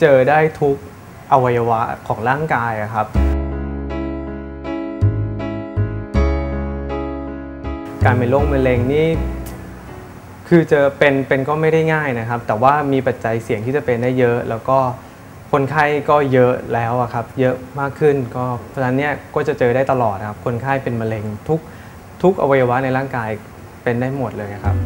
เจอได้ทุกอวัยวะของร่างกายครับ การเป็นโรคมะเร็งนี่คือจอเป็นเป็นก็ไม่ได้ง่ายนะครับ แต่ว่ามีปัจจัยเสี่ยงที่จะเป็นได้เยอะ แล้วก็คนไข้ก็เยอะแล้วครับ เยอะมากขึ้นก็เพราะฉะนั้นเนี่ยก็จะเจอได้ตลอดครับ คนไข้เป็นมะเร็งทุกทุกอวัยวะในร่างกายเป็นได้หมดเลยครับ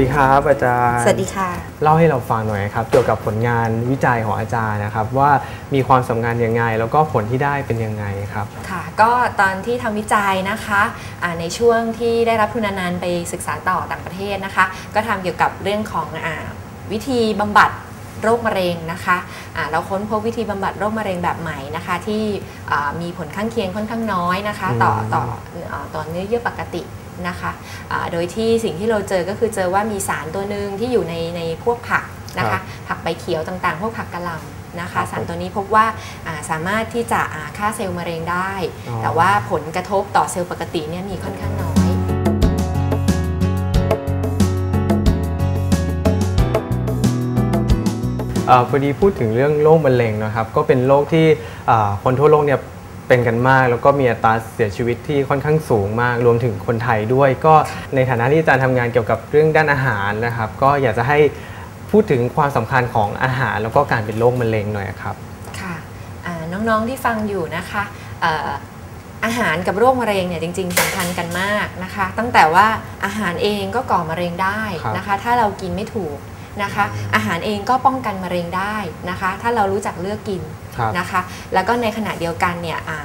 ดีครับอาจารย์ สวัสดีค่ะ เล่าให้เราฟังหน่อยครับ เกี่ยวกับผลงานวิจัยของอาจารย์นะครับ ว่ามีความสำคัญยังไง แล้วก็ผลที่ได้เป็นยังไงครับ ค่ะ ก็ตอนที่ทำวิจัยนะคะอ่าในช่วงที่ได้รับทุนนานไปศึกษาต่อต่างประเทศนะคะ ก็ทำเกี่ยวกับเรื่องของอาวิธีบำบัดโรคมะเร็งนะคะะเราค้นพบวิธีบำบัดโรคมะเร็งแบบใหม่นะคะ ที่อ่ามีผลข้างเคียงค่อนข้างน้อยนะคะ ต่ออืมต่ออ่าต่อเนื้อเยื่อปกติ นะคะอ่าโดยที่สิ่งที่เราเจอก็คือเจอว่ามีสารตัวหนึ่งที่อยู่ในในพวกผักนะคะ ผักใบเขียวต่างๆ พวกผักกะหล่ำนะคะสารตัวนี้พบว่าอ่าสามารถที่จะอ่าฆ่าเซลล์มะเร็งได้อ๋อแต่ว่าผลกระทบต่อเซลล์ปกติเนี่ยมีค่อนข้างน้อยเออพอดีพูดถึงเรื่องโรคมะเร็งนะครับ ก็เป็นโรคที่อ่าคนทั่วโลกเนี่ย เป็นกันมาก แล้วก็มีอัตราเสียชีวิตที่ค่อนข้างสูงมาก รวมถึงคนไทยด้วย ก็ในฐานะที่อาจารย์ทำงานเกี่ยวกับเรื่องด้านอาหารนะครับ ก็อยากจะให้พูดถึงความสำคัญของอาหาร แล้วก็การเป็นโรคมะเร็งหน่อยครับ ค่ะอ่าน้องๆที่ฟังอยู่นะคะเอ่ออาหารกับโรคมะเร็งเนี่ยจริง ๆสำคัญกันมากนะคะ ตั้งแต่ว่าอาหารเองก็ก่อมะเร็งได้ครับนะคะ ถ้าเรากินไม่ถูกนะคะ อาหารเองก็ป้องกันมะเร็งได้นะคะ ถ้าเรารู้จักเลือกกินครับ นะคะ แล้วก็ในขณะเดียวกันเนี่ยอา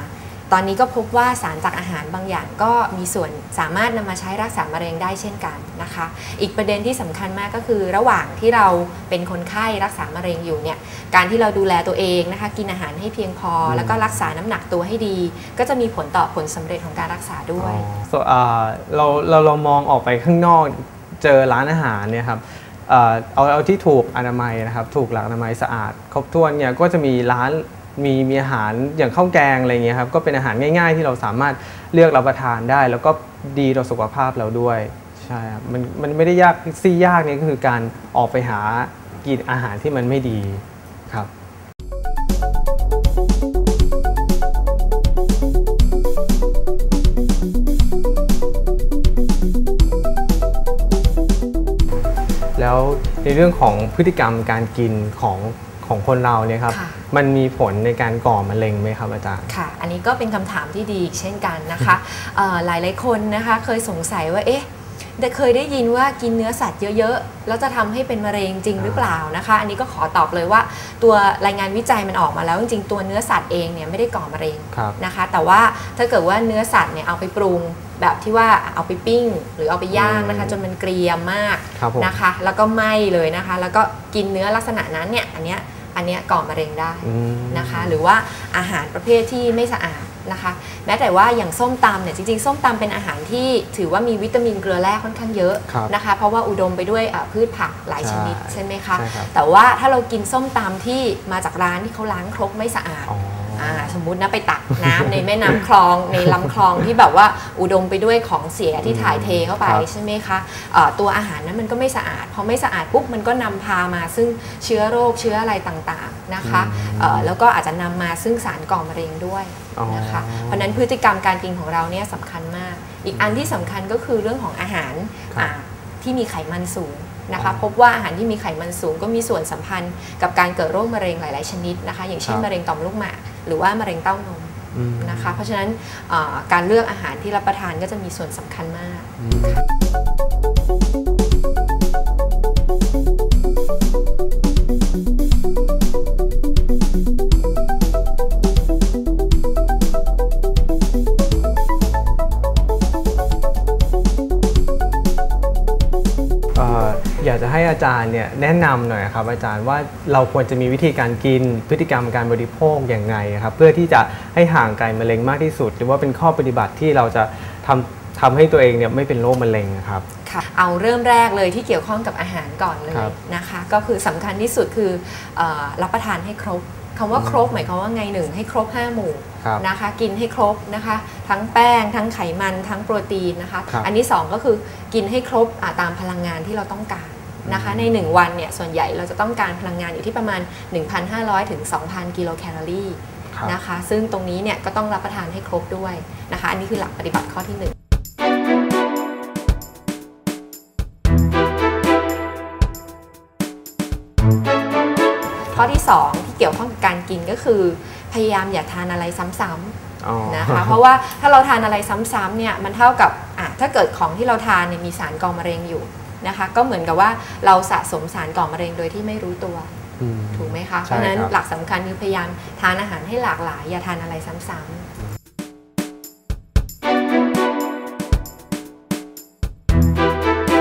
ตอนนี้ก็พบว่าสารจากอาหารบางอย่างก็มีส่วนสามารถนำมาใช้รักษามะเร็งได้เช่นกันนะคะ อีกประเด็นที่สำคัญมากก็คือ ระหว่างที่เราเป็นคนไข้รักษามะเร็งอยู่เนี่ยการที่เราดูแลตัวเองนะคะกินอาหารให้เพียงพออืมแล้วก็รักษาน้ำหนักตัวให้ดี ก็จะมีผลต่อผลสำเร็จของการรักษาด้วยอ๋อ so อ่าเราเราเรามองออกไปข้างนอกเจอร้านอาหารเนี่ยครับ เอาเอาที่ถูกอนามัยนะครับถูกหลักอนามัยสะอาด ครบถ้วนเนี่ยก็จะมีร้านมีมีอาหารอย่างข้าวแกงอะไรเงี้ยครับก็เป็นอาหารง่าย ๆ ที่เราสามารถเลือกรับประทานได้ แล้วก็ดีต่อสุขภาพเราด้วยใช่ครับมันมันไม่ได้ยากซี่ยากเนี่ยก็คือการออกไปหากินอาหารที่มันไม่ดีครับ แล้วในเรื่องของพฤติกรรมการกินของของคนเราเนี่ยครับค่ะมันมีผลในการก่อมะเร็งไหมครับอาจารย์ ค่ะ อันนี้ก็เป็นคำถามที่ดีอีกเช่นกันนะคะเอ่อหลายหลายๆคนนะคะเคยสงสัยว่า เอ๊ะได้เคยได้ยินว่ากินเนื้อสัตว์เยอะๆ แล้วจะทำให้เป็นมะเร็งจริงหรือเปล่านะคะ อันนี้ก็ขอตอบเลยว่าตัวรายงานวิจัยมันออกมาแล้วจริงๆ ตัวเนื้อสัตว์เองเนี่ยไม่ได้ก่อมะเร็งครับนะคะ แต่ว่าถ้าเกิดว่าเนื้อสัตว์เนี่ยเอาไปปรุง แบบที่ว่าเอาไปปิ้ง หรือเอาไปย่างนะคะอืมจนมันเกรียมมากครับผมนะคะ แล้วก็ไหม้เลยนะคะ แล้วก็กินเนื้อลักษณะนั้นเนี่ยอันเนี้ยอันเนี้ยก่อมะเร็งได้อืมนะคะ หรือว่าอาหารประเภทที่ไม่สะอาดนะคะ แม้แต่ว่าอย่างส้มตำเนี่ยจริงๆ ส้มตำเป็นอาหารที่ถือว่ามีวิตามินเกลือแร่ค่อนข้างเยอะครับนะคะ เพราะว่าอุดมไปด้วยอ่าพืชผักหลายชนิดใช่ใช่ไหมคะใช่ครับแต่ว่าถ้าเรากินส้มตำที่มาจากร้านที่เขาล้างครกไม่สะอาด อ๋อออ่าสมมุตินะไปตักน้ำในแม่น้ำคลองในลำคลองที่แบบว่าอุดมไปด้วยของเสียที่ถ่ายเทเข้าไปครับใช่ไหมคะเอ่อตัวอาหารนั้นมันก็ไม่สะอาดพอไม่สะอาดปุ๊บมันก็นำพามาซึ่งเชื้อโรคเชื้ออะไรต่างๆนะคะอืมเอ่อแล้วก็อาจจะนำมาซึ่งสารก่อมะเร็งด้วยอ๋อนะคะเพราะฉะนั้นพฤติกรรมการกินของเราเนี่ยสำคัญมาก อีกอันที่สำคัญก็คือเรื่องของอาหารครับอ่าที่มีไขมันสูงนะคะอ๋อพบว่าอาหารที่มีไขมันสูงก็มีส่วนสัมพันธ์กับการเกิดโรคมะเร็งหลาย ๆ ชนิดนะคะ อย่างเช่นครับมะเร็งต่อมลูกหมาก หรือว่ามะเร็งเต้านมอืมนะคะ เพราะฉะนั้นเอ่อการเลือกอาหารที่รับประทานก็จะมีส่วนสำคัญมากอืม ออยากจะให้อาจารย์เนี่ยแนะนำหน่อยครับอาจารย์ว่าเราควรจะมีวิธีการกินพฤติกรรมการบริโภคอย่างไงครับเพื่อที่จะให้ห่างไกลมะเร็งมากที่สุด หรือว่าเป็นข้อปฏิบัติที่เราจะทำทำให้ตัวเองเนี่ยไม่เป็นโรคมะเร็งครับค่ะเอาเริ่มแรกเลยที่เกี่ยวข้องกับอาหารก่อนเลยครับนะคะ ก็คือสำคัญที่สุดคือเออรับประทานให้ครบคำว่าครบหมายความว่าไงหนึ่งให้ครบ 5 หมู่ครับนะคะกินให้ครบนะคะ ทั้งแป้ง ทั้งไขมันทั้งโปรตีนนะคะครับอันที่2ก็คือกินให้ครบอ่าตามพลังงานที่เราต้องการ นะคะใน 1 วันเนี่ยส่วนใหญ่เราจะต้องการพลังงานอยู่ที่ประมาณ 1,500 ถึง 2,000 กิโลแคลอรี่ครับนะคะซึ่งตรงนี้เนี่ยก็ต้องรับประทานให้ครบด้วยนะคะอันนี้คือหลักปฏิบัติข้อที่ 1ข้อที่ 2 ที่เกี่ยวข้องกับการกินก็คือ พยายามอย่าทานอะไรซ้ำอ๋อๆนะคะเพราะว่าถ้าเราทานอะไรซ้ำๆเนี่ยมันเท่ากับอะถ้าเกิดของที่เราทานเนี่ยมีสารก่อมะเร็งอยู่ นะคะ ก็เหมือนกับว่าเราสะสมสารก่อมะเร็งโดยที่ไม่รู้ตัวอืมถูกไหมคะ เพใช่ราะฉะนั้นครับหลักสำคัญคือพยายามทานอาหารให้หลากหลาย อย่าทานอะไรซ้ำๆ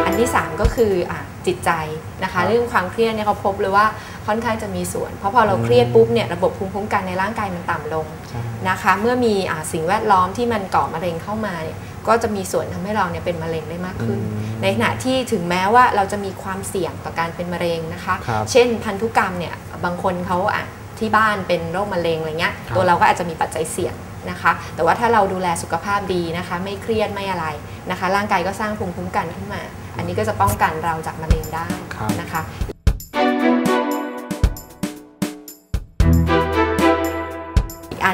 อันที่3ก็คืออะจิตใจนะคะ เรื่องความเครียดเนี่ยเขาพบเลยว่าค่อนข้างจะมีส่วน เพราะพอเราเครียดปุ๊บเนี่ยระบบภูมิคุ้มกันในร่างกายมันต่ำลงใช่นะคะ เมื่อมีอะสิ่งแวดล้อมที่มันก่อมะเร็งเข้ามาเนี่ย ก็จะมีส่วนทำให้เราเนี่ยเป็นมะเร็งได้มากขึ้นอืมในขณะที่ถึงแม้ว่าเราจะมีความเสี่ยงต่อการเป็นมะเร็งนะคะครับเช่นพันธุกรรมเนี่ยบางคนเขาอะที่บ้านเป็นโรคมะเร็งอะไรเงี้ยครับตัวเราก็อาจจะมีปัจจัยเสี่ยงนะคะ แต่ว่าถ้าเราดูแลสุขภาพดีนะคะ ไม่เครียดไม่อะไรนะคะ ร่างกายก็สร้างภูมิคุ้มกันขึ้นมา อันนี้ก็จะป้องกันเราจากมะเร็งได้ครับนะคะ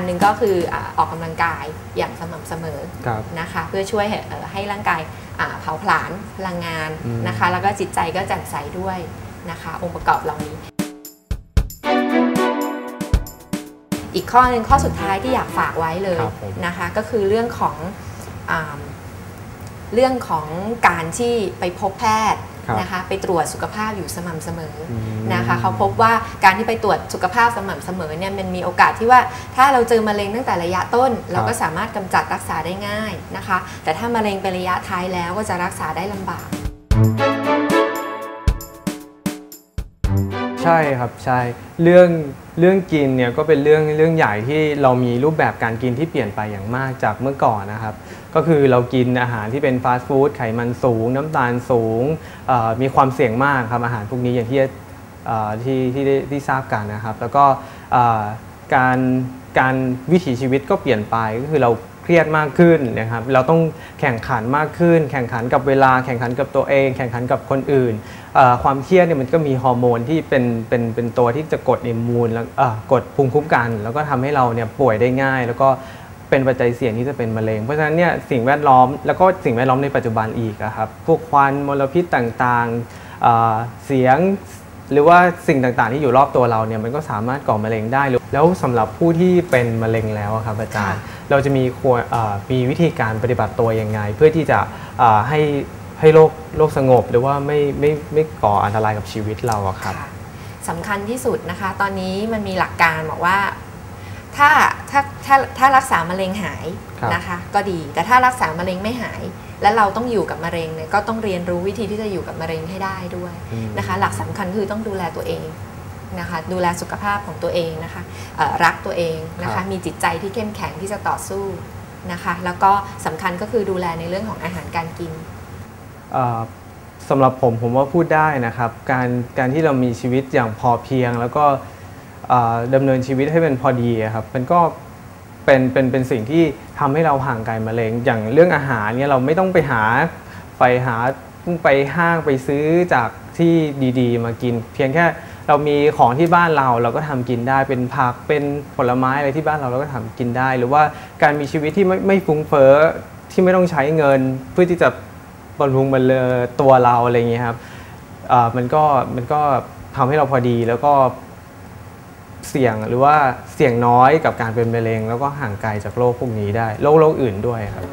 หนึ่งก็คืออ่าออกกำลังกายอย่างสม่ำเสมอครับนะคะเพื่อช่วยให้เอ่อให้ร่างกายอ่าเผาผลาญพลังงานอืมนะคะ แล้วก็จิตใจก็แจ่มใสด้วยนะคะ องค์ประกอบเหล่านี้ อีกข้อหนึ่งข้อสุดท้ายที่อยากฝากไว้เลยครับผมนะคะ ก็คือเรื่องของอาเรื่องของการที่ไปพบแพทย์ครับ นะคะไปตรวจสุขภาพอยู่สม่ำเสมอออืมนะคะเขาพบว่าการที่ไปตรวจสุขภาพสม่ำเสมอเนี่ยมันมีโอกาสที่ว่าถ้าเราเจอมะเร็งตั้งแต่ระยะต้น เราก็สามารถกำจัดรักษาได้ง่ายนะคะ แต่ถ้ามะเร็งเป็นระยะท้ายแล้วก็จะรักษาได้ลำบาก ใช่ครับใช่เรื่องเรื่องกินเนี่ยก็เป็นเรื่องเรื่องใหญ่ที่เรามีรูปแบบการกินที่เปลี่ยนไปอย่างมากจากเมื่อก่อนนะครับ ก็คือเรากินอาหารที่เป็นฟาสต์ฟู้ดไขมันสูง น้ำตาลสูงมีความเสี่ยงมากครับอาหารพวกนี้อย่างที่ที่ที่ที่ทราบกันนะครับ แล้วก็การการวิถีชีวิตก็เปลี่ยนไปก็คือเรา เครียดมากขึ้นนะครับเราต้องแข่งขันมากขึ้น แข่งขันกับเวลาแข่งขันกับตัวเอง แข่งขันกับคนอื่น ความเครียดเนี่ยมันก็มีฮอร์โมนที่เป็นเป็นเป็นตัวที่จะกดอิมมูนแล้วกดภูมิคุ้มกัน แล้วก็ทำให้เราเนี่ยป่วยได้ง่าย แล้วก็เป็นปัจจัยเสี่ยงที่จะเป็นมะเร็ง เพราะฉะนั้นเนี่ยสิ่งแวดล้อมแล้วก็สิ่งแวดล้อมในปัจจุบันอีกครับพวกควันมลพิษต่างๆเอ่อเสียงหรือว่าสิ่งต่างๆที่อยู่รอบตัวเราเนี่ยมันก็สามารถก่อมะเร็งได้แล้วสำหรับผู้ที่เป็นมะเร็งแล้วครับอาจารย์ เราจะมีควรเอ่อมีวิธีการปฏิบัติตัวยังไง เพื่อที่จะเอ่อให้ให้โรคโรคสงบ หรือว่าไม่ไม่ไม่ก่ออันตรายกับชีวิตเราอะครับค่ะสำคัญที่สุดนะคะ ตอนนี้มันมีหลักการบอกว่าถ้าถ้าถ้าถ้ารักษามะเร็งหายครับนะคะ ก็ดีแต่ถ้ารักษามะเร็งไม่หาย และเราต้องอยู่กับมะเร็งเนี่ยก็ต้องเรียนรู้วิธีที่จะอยู่กับมะเร็งให้ได้ด้วยอืมนะคะ หลักสำคัญคือต้องดูแลตัวเอง นะคะดูแลสุขภาพของตัวเองนะคะเอ่อรักตัวเองนะครัคะบมีจิตใจที่เข้มแข็งที่จะต่อสู้นะคะแล้วก็สำคัญก็คือดูแลในเรื่องของอาหารการกินเอ่อสำหรับผมผมว่าพูดได้นะครับการการที่เรามีชีวิตอย่างพอเพียง แล้วก็เอ่อดำเนินชีวิตให้เป็นพอดีอะครับมันก็เป็นเป็นเป็นสิ่งที่ทำให้เราห่างไกลมะเร็งอย่างเรื่องอาหารเนี่ยเราไม่ต้องไปหาไปหาไปห้างไปซื้อจากที่ดี ๆ มากิน เพียงแค่ เรามีของที่บ้านเราเราก็ทำกินได้เป็นผักเป็นผลไม้อะไรที่บ้านเราเราก็ทำกินได้ หรือว่าการมีชีวิตที่ไม่ไม่ฟุ้งเฟ้อที่ไม่ต้องใช้เงิน เพื่อที่จะบำรุงบำเรอตัวเราอะไรอย่างเงี้ยครับมันก็มันก็ทำให้เราพอดีแล้วก็เสี่ยงหรือว่าเสี่ยงน้อยกับการเป็นมะเร็ง แล้วก็ห่างไกลจากโรคพวกนี้ได้โรคโรคอื่นด้วยครับ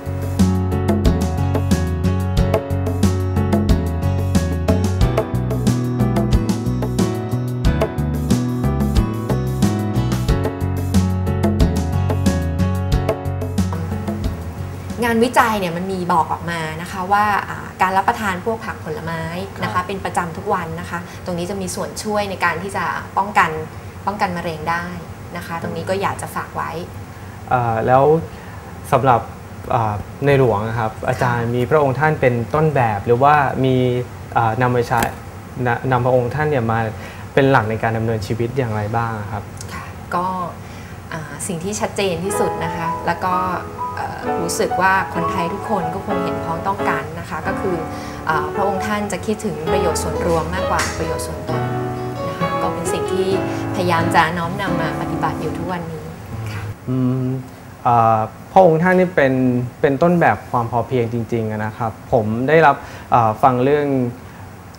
งานวิจัยเนี่ยมันมีบอกออกมานะคะว่าอ่าการรับประทานพวกผักผลไม้นะครัคะบเป็นประจำทุกวันนะคะ ตรงนี้จะมีส่วนช่วยในการที่จะป้องกันป้องกันมะเร็งได้นะคะ ตรงนี้ก็อยากจะฝากไว้เอ่อแล้วสำหรับเอ่อในหลวงนะครับอาจารย์มีพระองค์ท่านเป็นต้นแบบหรือว่ามีเอ่อนำมาใช้นนำพระองค์ท่านเนี่ยมาเป็นหลักในการดำเนินชีวิตอย่างไรบ้างครับค่ะก็อ่าสิ่งที่ชัดเจนที่สุดนะคะ แล้วก็เอ่อ รู้สึกว่าคนไทยทุกคนก็คงเห็นพ้องต้องกันนะคะ ก็คืออพระองค์ท่านจะคิดถึงประโยชน์ส่วนรวมมากกว่าประโยชน์ส่วนตนนะคะก็เป็นสิ่งที่พยายามจะน้อมนำมาปฏิบัติอยู่ทุกวันนี้ค่ะอืมอ่าพระองค์ท่านนี่เป็นเป็นต้นแบบความพอเพียงจริงๆนะครับ ผมได้รับฟังเรื่อง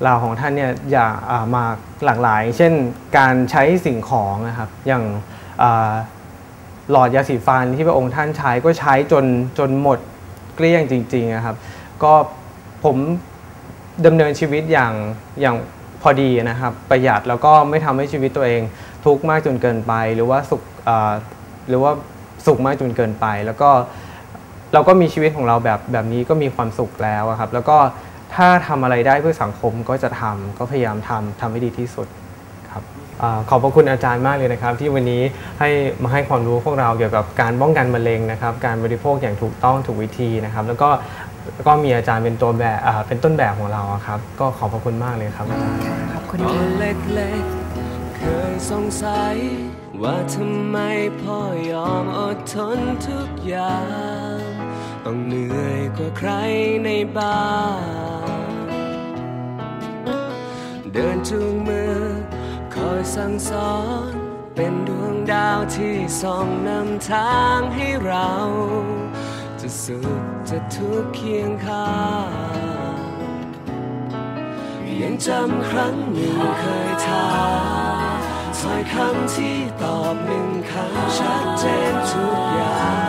ราวของท่านเนี่ยอย่ามาหลากหลาย เช่นการใช้สิ่งของนะครับอย่าง หลอดยาสีฟันที่พระองค์ท่านใช้ก็ใช้จนจนหมดเกลี้ยงจริงๆนะครับ ก็ผมดำเนินชีวิตอย่างอย่างพอดีนะครับ ประหยัดแล้วก็ไม่ทำให้ชีวิตตัวเองทุกข์มากจนเกินไป หรือว่าสุขอ่าหรือว่าสุขมากจนเกินไป แล้วก็เราก็มีชีวิตของเราแบบแบบนี้ก็มีความสุขแล้วครับ แล้วก็ถ้าทำอะไรได้เพื่อสังคมก็จะทำก็พยายามทำทำให้ดีที่สุด ครับอขอบพระคุณอาจารย์มากเลยนะครับ ที่วันนี้ให้มาให้ความรู้พวกเราเกี่ยวกับการป้องกันมะเร็งนะครับ การบริโภคอย่างถูกต้องถูกวิธีนะครับ แล้วก็ก็มีอาจารย์เป็นตัวแบบเป็นต้นแบบของเราครับ ก็ขอบพระคุณมากเลยครับอาจารย์ขอบคุณเล็กๆเคยสงสัย ว่าทำไมพ่อยอมอดทนทุกอย่างต้องเหนื่อยกว่าใครในบ้านเดินจูงมือ อยสั่งสอน เป็นดวงดาวที่ส่องนำทางให้เรา จะสุขจะทุกข์เคียงข้างยังจำครั้งหนึ่งเคยถามถ้อยคำที่ตอบหนึ่งคำชัดเจนทุกอย่าง